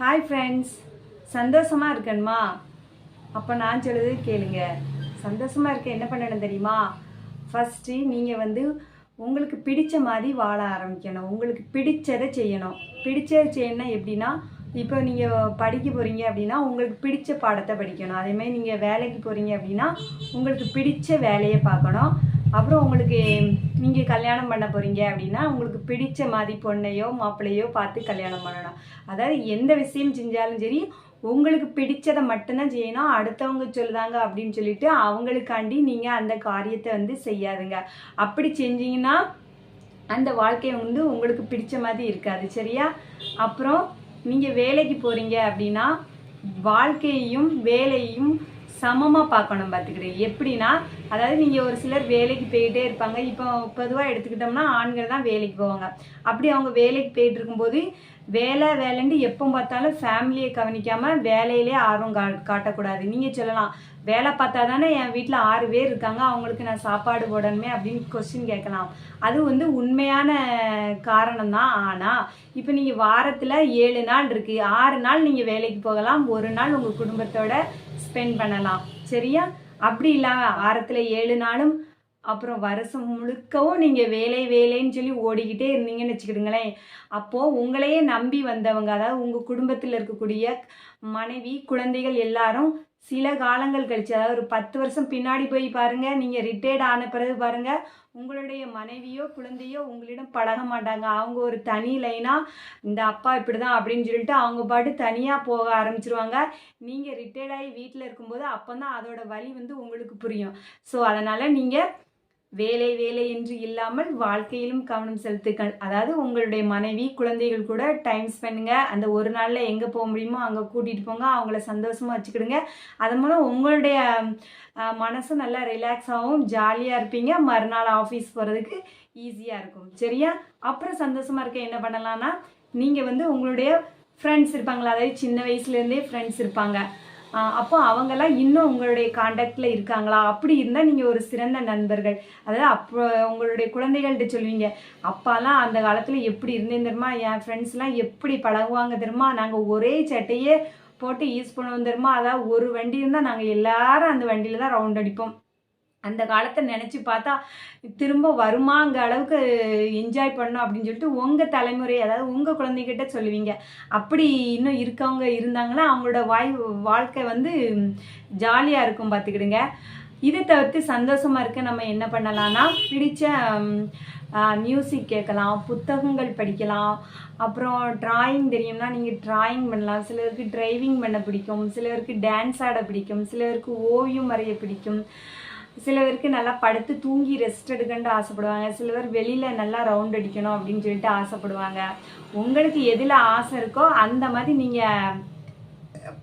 Hi friends சந்தோஷமாக இருக்கணுமா அப்போ நான் சொல்லுது கேளுங்க. சந்தோஷமாக இருக்க என்ன பண்ணணும் தெரியுமா? ஃபஸ்ட்டு நீங்கள் வந்து உங்களுக்கு பிடித்த மாதிரி வாழ ஆரம்பிக்கணும். உங்களுக்கு பிடிச்சதை செய்யணும். பிடிச்சதை செய்யணும்னா எப்படின்னா இப்போ நீங்கள் படிக்க போகிறீங்க அப்படின்னா உங்களுக்கு பிடிச்ச பாடத்தை படிக்கணும். அதேமாதிரி நீங்கள் வேலைக்கு போகிறீங்க அப்படின்னா உங்களுக்கு பிடிச்ச வேலையை பார்க்கணும். அப்புறம் உங்களுக்கு நீங்கள் கல்யாணம் பண்ண போகிறீங்க அப்படின்னா உங்களுக்கு பிடித்த மாதிரி பொண்ணையோ மாப்பிள்ளையோ பார்த்து கல்யாணம் பண்ணணும் அதாவது எந்த விஷயம் செஞ்சாலும் சரி உங்களுக்கு பிடிச்சதை மட்டும்தான் செய்யணும். அடுத்தவங்க சொல்லுதாங்க அப்படின்னு சொல்லிட்டு அவங்களுக்காண்டி நீங்கள் அந்த காரியத்தை வந்து செய்யாதுங்க. அப்படி செஞ்சீங்கன்னா அந்த வாழ்க்கை வந்து உங்களுக்கு பிடிச்ச மாதிரி இருக்காது சரியா? அப்புறம் நீங்கள் வேலைக்கு போகிறீங்க அப்படின்னா வாழ்க்கையையும் வேலையும் சமமாக பார்க்கணும் பார்த்துக்கிறேன் எப்படின்னா அதாவது நீங்கள் ஒரு சிலர் வேலைக்கு போயிட்டே இருப்பாங்க. இப்போ பொதுவாக எடுத்துக்கிட்டோம்னா ஆண்கள் தான் வேலைக்கு போவாங்க. அப்படி அவங்க வேலைக்கு போயிட்டு இருக்கும்போது வேலை வேலைன்ட்டு எப்போ பார்த்தாலும் ஃபேமிலியை கவனிக்காமல் வேலையிலே ஆர்வம் கா காட்டக்கூடாது. நீங்கள் சொல்லலாம் வேலை பார்த்தா தானே என் வீட்டில் ஆறு பேர் இருக்காங்க அவங்களுக்கு நான் சாப்பாடு போடணுமே அப்படின்னு கொஸ்டின் கேட்கலாம். அது வந்து உண்மையான காரணம் தான் ஆனால் இப்போ நீங்கள் வாரத்தில் ஏழு நாள் இருக்குது ஆறு நாள் நீங்கள் வேலைக்கு போகலாம் ஒரு நாள் உங்கள் குடும்பத்தோட ஸ்பெண்ட் பண்ணலாம். சரியா? அப்படி இல்லாமல் வாரத்தில் ஏழு நாளும் அப்புறம் வருஷம் முழுக்கவும் நீங்கள் வேலை வேலைன்னு சொல்லி ஓடிக்கிட்டே இருந்தீங்கன்னு வச்சுக்கிடுங்களேன். அப்போது உங்களையே நம்பி வந்தவங்க அதாவது உங்கள் குடும்பத்தில் இருக்கக்கூடிய மனைவி குழந்தைகள் எல்லாரும் சில காலங்கள் கழிச்சு அதாவது ஒரு பத்து வருஷம் பின்னாடி போய் பாருங்கள் நீங்கள் ரிட்டையர்ட் ஆன பிறகு பாருங்கள் உங்களுடைய மனைவியோ குழந்தையோ உங்களிடம் பழக மாட்டாங்க. அவங்க ஒரு தனி லைனாக இந்த அப்பா இப்படி தான் அப்படின்னு சொல்லிட்டு அவங்க பாட்டு தனியாக போக ஆரம்பிச்சிருவாங்க. நீங்கள் ரிட்டையர்ட் ஆகி வீட்டில் இருக்கும்போது அப்போ தான் அதோட வழி வந்து உங்களுக்கு புரியும். ஸோ அதனால் நீங்கள் வேலை வேலை என்று இல்லாமல் வாழ்க்கையிலும் கவனம் செலுத்துக்கள் அதாவது உங்களுடைய மனைவி குழந்தைகள் கூட டைம் ஸ்பெண்டுங்க அந்த ஒரு நாளில் எங்கே போக முடியுமோ அங்கே கூட்டிகிட்டு போங்க அவங்கள சந்தோஷமாக வச்சுக்கிடுங்க. அதன் மூலம் உங்களுடைய மனசும் நல்லா ரிலாக்ஸ் ஆகும் ஜாலியாக இருப்பீங்க. மறுநாள் ஆஃபீஸ் போகிறதுக்கு ஈஸியாக இருக்கும். சரியா? அப்புறம் சந்தோஷமாக இருக்க என்ன பண்ணலான்னா நீங்கள் வந்து உங்களுடைய ஃப்ரெண்ட்ஸ் இருப்பாங்களா? அதாவது சின்ன வயசுலேருந்தே ஃப்ரெண்ட்ஸ் இருப்பாங்க. அப்போ அவங்கெல்லாம் இன்னும் உங்களுடைய காண்டாக்டில் இருக்காங்களா? அப்படி இருந்தால் நீங்கள் ஒரு சிறந்த நண்பர்கள். அதாவது அப்போ உங்களுடைய குழந்தைகள்கிட்ட சொல்லுவீங்க அப்பாலாம் அந்த காலத்தில் எப்படி இருந்தேன் தெரியுமா? என் ஃப்ரெண்ட்ஸ்லாம் எப்படி பழகுவாங்க தெரியுமா? நாங்கள் ஒரே சட்டையே போட்டு யூஸ் பண்ணுவோம் தெரியுமா? அதாவது ஒரு வண்டி இருந்தால் நாங்கள் எல்லாரும் அந்த வண்டியில் தான் ரவுண்ட் அடிப்போம். அந்த காலத்தை நினச்சி பார்த்தா திரும்ப வருமாங்க அளவுக்கு என்ஜாய் பண்ணோம் அப்படின்னு சொல்லிட்டு உங்கள் தலைமுறை அதாவது உங்கள் குழந்தைகிட்ட சொல்லுவீங்க. அப்படி இன்னும் இருக்கவங்க இருந்தாங்கன்னா அவங்களோட வாய் வாழ்க்கை வந்து ஜாலியாக இருக்கும் பார்த்துக்கிடுங்க இதை தவிர்த்து சந்தோஷமாக இருக்க நம்ம என்ன பண்ணலாம்னா பிடிச்ச மியூசிக் கேட்கலாம் புத்தகங்கள் படிக்கலாம். அப்புறம் டிராயிங் தெரியும்னா நீங்கள் டிராயிங் பண்ணலாம். சிலருக்கு டிரைவிங் பண்ண பிடிக்கும். சிலருக்கு டான்ஸ் ஆட பிடிக்கும். சிலருக்கு ஓவியம் வரைய பிடிக்கும். சிலவருக்கு நல்லா படுத்து தூங்கி ரெஸ்ட் எடுக்கணும்னு ஆசைப்படுவாங்க. சிலவர் வெளியில் நல்லா ரவுண்ட் அடிக்கணும் அப்படின்னு சொல்லிட்டு ஆசைப்படுவாங்க. உங்களுக்கு எதில் ஆசை இருக்கோ அந்த மாதிரி நீங்கள்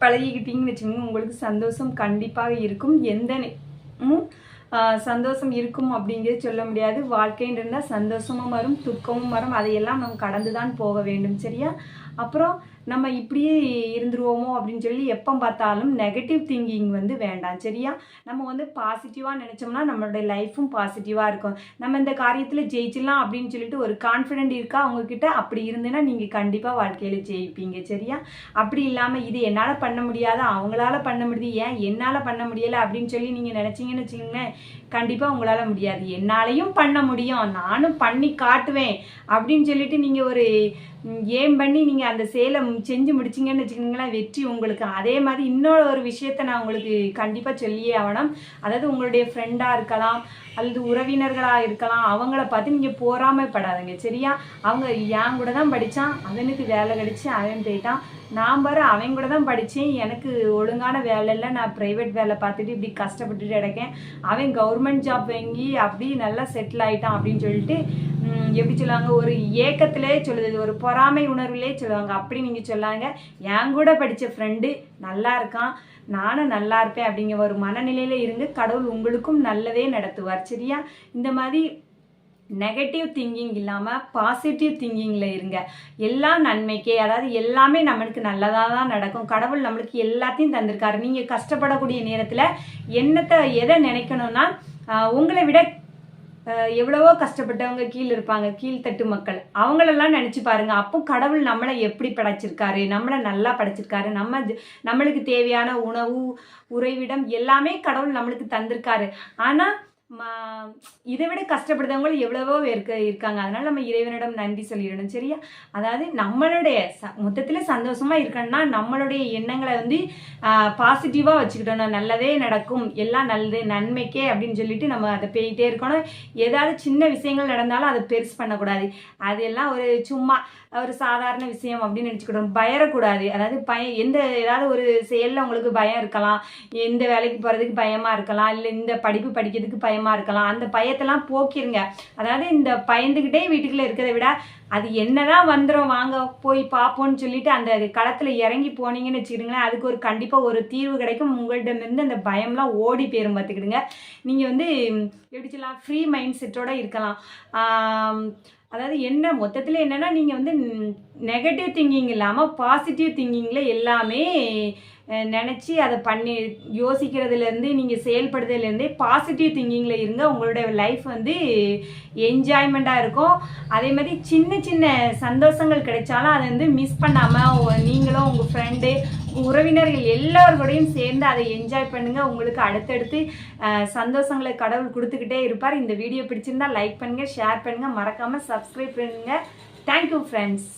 பழகிக்கிட்டீங்கன்னு வச்சுக்கோங்க. உங்களுக்கு சந்தோஷம் கண்டிப்பாக இருக்கும். எந்த சந்தோஷம் இருக்கும் அப்படிங்கிறது சொல்ல முடியாது. வாழ்க்கைன்னு இருந்தால் சந்தோஷமும் வரும் துக்கமும் வரும். அதையெல்லாம் நம்ம கடந்து தான் போக வேண்டும் சரியா? அப்புறம் நம்ம இப்படியே இருந்துருவோமோ அப்படின்னு சொல்லி எப்போ பார்த்தாலும் நெகட்டிவ் திங்கிங் வந்து வேண்டாம் சரியா? நம்ம வந்து பாசிட்டிவாக நினச்சோம்னா நம்மளுடைய லைஃப்பும் பாசிட்டிவாக இருக்கும். நம்ம இந்த காரியத்தில் ஜெயிச்சிடலாம் அப்படின்னு சொல்லிட்டு ஒரு கான்ஃபிடென்ட் இருக்கா? அவங்கக்கிட்ட அப்படி இருந்துன்னா நீங்கள் கண்டிப்பாக வாழ்க்கையில் ஜெயிப்பீங்க சரியா? அப்படி இல்லாமல் இது என்னால் பண்ண முடியாத அவங்களால பண்ண முடியுது ஏன் என்னால் பண்ண முடியலை அப்படின்னு சொல்லி நீங்கள் நினச்சிங்கன்னு வச்சுக்கோங்களேன் கண்டிப்பாக உங்களால் முடியாது. என்னாலையும் பண்ண முடியும். நானும் பண்ணி காட்டுவேன். அப்படின்னு சொல்லிட்டு நீங்கள் ஒரு ஏம் பண்ணி நீங்கள் அந்த சேலை செஞ்சு முடிச்சிங்கன்னு வச்சுக்கோங்களேன் வெற்றி உங்களுக்கு. அதே மாதிரி இன்னொரு ஒரு விஷயத்த நான் உங்களுக்கு கண்டிப்பாக சொல்லியே ஆகணும். அதாவது உங்களுடைய ஃப்ரெண்டாக இருக்கலாம் அல்லது உறவினர்களாக இருக்கலாம் அவங்கள பார்த்து நீங்கள் போராமைப்படாதுங்க சரியா? அவங்க என் கூட தான் படித்தான் அவனுக்கு வேலை கிடச்சி அவன் போயிட்டான். நான் பாரு அவன் கூட தான் படித்தேன் எனக்கு ஒழுங்கான வேலை இல்லை. நான் ப்ரைவேட் வேலை பார்த்துட்டு இப்படி கஷ்டப்பட்டுட்டு இருக்கேன் அவன் கவர்மெண்ட் ஜாப் வாங்கி அப்படி நல்லா செட்டில் ஆகிட்டான் அப்படின்னு சொல்லிட்டு எப்படி சொல்லுவாங்க? ஒரு ஏக்கத்திலே சொல்லுது. ஒரு பொறாமை உணர்விலே சொல்லுவாங்க. அப்படி நீங்கள் சொல்லாங்க என் கூட படித்த ஃப்ரெண்டு நல்லா இருக்கான். நானும் நல்லா இருப்பேன் அப்படிங்கிற ஒரு மனநிலையில் இருந்து கடவுள் உங்களுக்கும் நல்லதே நடத்துவார். சரியா? இந்த மாதிரி நெகட்டிவ் திங்கிங் இல்லாமல் பாசிட்டிவ் திங்கிங்கில் இருங்க. எல்லாம் நன்மைக்கே அதாவது எல்லாமே நம்மளுக்கு நல்லதாக தான் நடக்கும். கடவுள் நம்மளுக்கு எல்லாத்தையும் தந்திருக்காரு. நீங்கள் கஷ்டப்படக்கூடிய நேரத்தில் என்னத்தை எதை நினைக்கணும்னா உங்களை விட எவ்வளவோ கஷ்டப்பட்டவங்க கீழே இருப்பாங்க கீழ்த்தட்டு மக்கள். அவங்களெல்லாம் நினச்சி பாருங்க. அப்போ கடவுள் நம்மளை எப்படி படைச்சிருக்காரு? நம்மளை நல்லா படைச்சிருக்காரு. நம்ம நம்மளுக்கு தேவையான உணவு உறைவிடம் எல்லாமே கடவுள் நம்மளுக்கு தந்திருக்காரு. ஆனால் இதை விட கஷ்டப்படுறவங்களும் எவ்வளவோ இருக்க இருக்காங்க. அதனால நம்ம இறைவனிடம் நன்றி சொல்லிடணும் சரியா? அதாவது நம்மளுடைய ச மொத்தத்தில் சந்தோஷமா இருக்கணும்னா நம்மளுடைய எண்ணங்களை வந்து பாசிட்டிவாக வச்சுக்கிட்டோம் நல்லதே நடக்கும். எல்லாம் நல்லது நன்மைக்கே அப்படின்னு சொல்லிட்டு நம்ம அதை போயிட்டே இருக்கணும். ஏதாவது சின்ன விஷயங்கள் நடந்தாலும் அதை பெருசு பண்ணக்கூடாது. அதெல்லாம் ஒரு சும்மா ஒரு சாதாரண விஷயம் அப்படின்னு நினச்சிக்கிட்டோம். பயரக்கூடாது. அதாவது பயம் எந்த ஏதாவது ஒரு செயலில் உங்களுக்கு பயம் இருக்கலாம். எந்த வேலைக்கு போகிறதுக்கு பயமாக இருக்கலாம். இல்லை இந்த படிப்பு படிக்கிறதுக்கு பயமாக இருக்கலாம். அந்த பயத்தெல்லாம் போக்கிருங்க. அதாவது இந்த பயந்துக்கிட்டே வீட்டுக்குள்ளே இருக்கிறத விட அது என்னதான் வந்துடும் வாங்க போய் பார்ப்போம்னு சொல்லிட்டு அந்த களத்தில் இறங்கி போனீங்கன்னு வச்சுக்கிடுங்களேன் அதுக்கு ஒரு கண்டிப்பாக ஒரு தீர்வு கிடைக்கும். உங்கள்கிட்டமிருந்து அந்த பயம்லாம் ஓடி போயிரும் பார்த்துக்கிடுங்க. நீங்கள் வந்து எப்படி சொல்லலாம் ஃப்ரீ மைண்ட் செட்டோட இருக்கலாம். அதாவது என்ன மொத்தத்தில் என்னென்னா நீங்கள் வந்து நெகட்டிவ் திங்கிங் இல்லாமல் பாசிட்டிவ் திங்கிங்கில் எல்லாமே நினச்சி அதை பண்ணி யோசிக்கிறதுலேருந்து நீங்கள் செயல்படுறதுலேருந்தே பாசிட்டிவ் திங்கிங்கில் இருங்க. உங்களுடைய லைஃப் வந்து என்ஜாய்மெண்ட்டாக இருக்கும். அதே மாதிரி சின்ன சின்ன சந்தோஷங்கள் கிடைச்சாலும் அதை வந்து மிஸ் பண்ணாமல் நீங்களும் உங்கள் ஃப்ரெண்டு உறவினர்கள் எல்லாரோடையும் சேர்ந்து அதை என்ஜாய் பண்ணுங்கள் உங்களுக்கு அடுத்தடுத்து சந்தோஷங்களை கடவுள் கொடுத்துக்கிட்டே இருப்பார். இந்த வீடியோ பிடிச்சிருந்தா லைக் பண்ணுங்கள் ஷேர் பண்ணுங்கள் மறக்காமல் சப்ஸ்கிரைப் பண்ணுங்கள் தேங்க்யூ ஃப்ரெண்ட்ஸ்